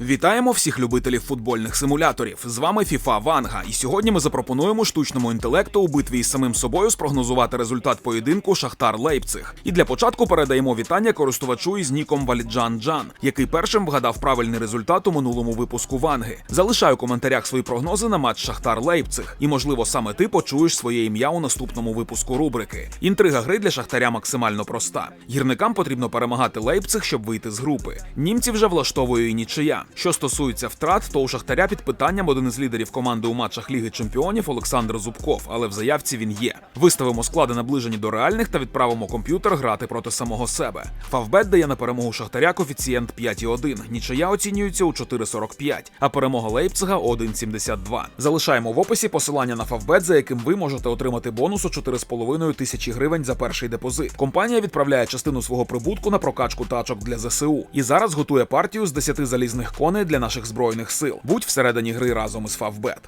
Вітаємо всіх любителів футбольних симуляторів. З вами FIFA Ванга, і сьогодні ми запропонуємо штучному інтелекту у битві із самим собою спрогнозувати результат поєдинку Шахтар Лейпциг. І для початку передаємо вітання користувачу із ніком Валіджан Джан, який першим вгадав правильний результат у минулому випуску Ванги. Залишай у коментарях свої прогнози на матч Шахтар Лейпциг, і можливо саме ти почуєш своє ім'я у наступному випуску рубрики. Інтрига гри для Шахтаря максимально проста. Гірникам потрібно перемагати Лейпциг, щоб вийти з групи. Німці вже влаштовує і нічия. Що стосується втрат, то у Шахтаря під питанням один із лідерів команди у матчах Ліги Чемпіонів Олександр Зубков, але в заявці він є. Виставимо склади наближені до реальних та відправимо комп'ютер грати проти самого себе. Фавбет дає на перемогу Шахтаря коефіцієнт 5,1. Нічия оцінюється у 4,45, а перемога Лейпцига 1,72. Залишаємо в описі посилання на Фавбет, за яким ви можете отримати бонус у 4,5 тисячі гривень за перший депозит. Компанія відправляє частину свого прибутку на прокачку тачок для ЗСУ і зараз готує партію з 10 залізних коней для наших збройних сил. Будь всередині гри разом із Фавбет.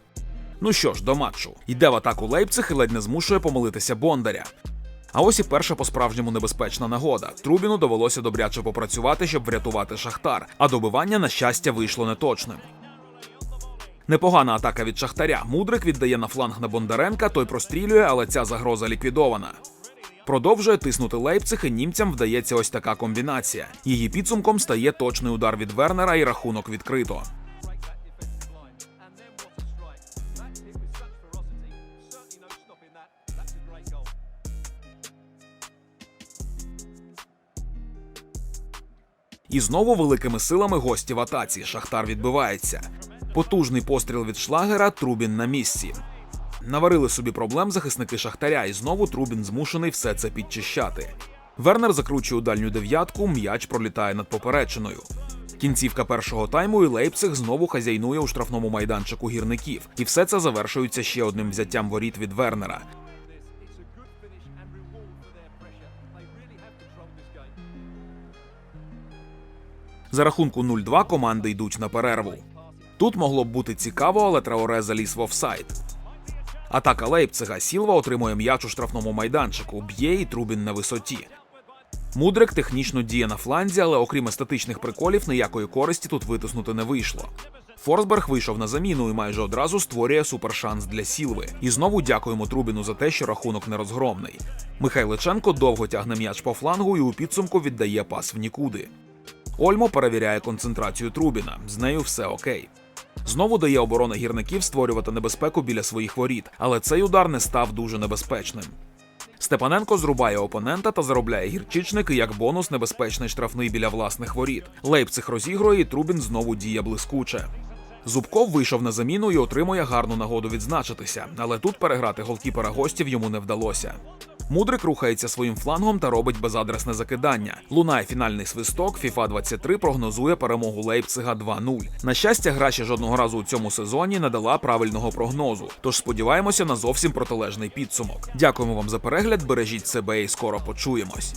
Ну що ж, до матчу. Йде в атаку Лейпциг і ледь не змушує помилитися Бондаря. А ось і перша по-справжньому небезпечна нагода. Трубіну довелося добряче попрацювати, щоб врятувати Шахтар, а добивання, на щастя, вийшло неточним. Непогана атака від Шахтаря. Мудрик віддає на фланг на Бондаренка, той прострілює, але ця загроза ліквідована. Продовжує тиснути Лейпциг, і німцям вдається ось така комбінація. Її підсумком стає точний удар від Вернера і рахунок відкрито. І знову великими силами гості в атаці. Шахтар відбивається. Потужний постріл від шлагера, Трубін на місці. Наварили собі проблем захисники Шахтаря, і знову Трубін змушений все це підчищати. Вернер закручує у дальню дев'ятку, м'яч пролітає над поперечиною. Кінцівка першого тайму і Лейпциг знову хазяйнує у штрафному майданчику гірників, і все це завершується ще одним взяттям воріт від Вернера. За рахунку 0-2 команди йдуть на перерву. Тут могло б бути цікаво, але Траоре заліз в офсайд. Атака Лейпцига Сілва отримує м'яч у штрафному майданчику, б'є і Трубін на висоті. Мудрик технічно діє на фланзі, але окрім естетичних приколів, ніякої користі тут витиснути не вийшло. Форсберг вийшов на заміну і майже одразу створює супершанс для Сілви. І знову дякуємо Трубіну за те, що рахунок нерозгромний. Михайличенко довго тягне м'яч по флангу і у підсумку віддає пас в нікуди. Ольмо перевіряє концентрацію Трубіна. З нею все окей. Знову дає оборона гірників створювати небезпеку біля своїх воріт, але цей удар не став дуже небезпечним. Степаненко зрубає опонента та заробляє гірчичник і як бонус небезпечний штрафний біля власних воріт. Лейпциг розігрує, і Трубін знову діє блискуче. Зубков вийшов на заміну і отримує гарну нагоду відзначитися, але тут переграти голкіпера гостів йому не вдалося. Мудрик рухається своїм флангом та робить безадресне закидання. Лунає фінальний свисток. FIFA 23 прогнозує перемогу Лейпцига 2-0. На щастя, гра ще жодного разу у цьому сезоні не дала правильного прогнозу. Тож сподіваємося на зовсім протилежний підсумок. Дякуємо вам за перегляд. Бережіть себе і скоро почуємось.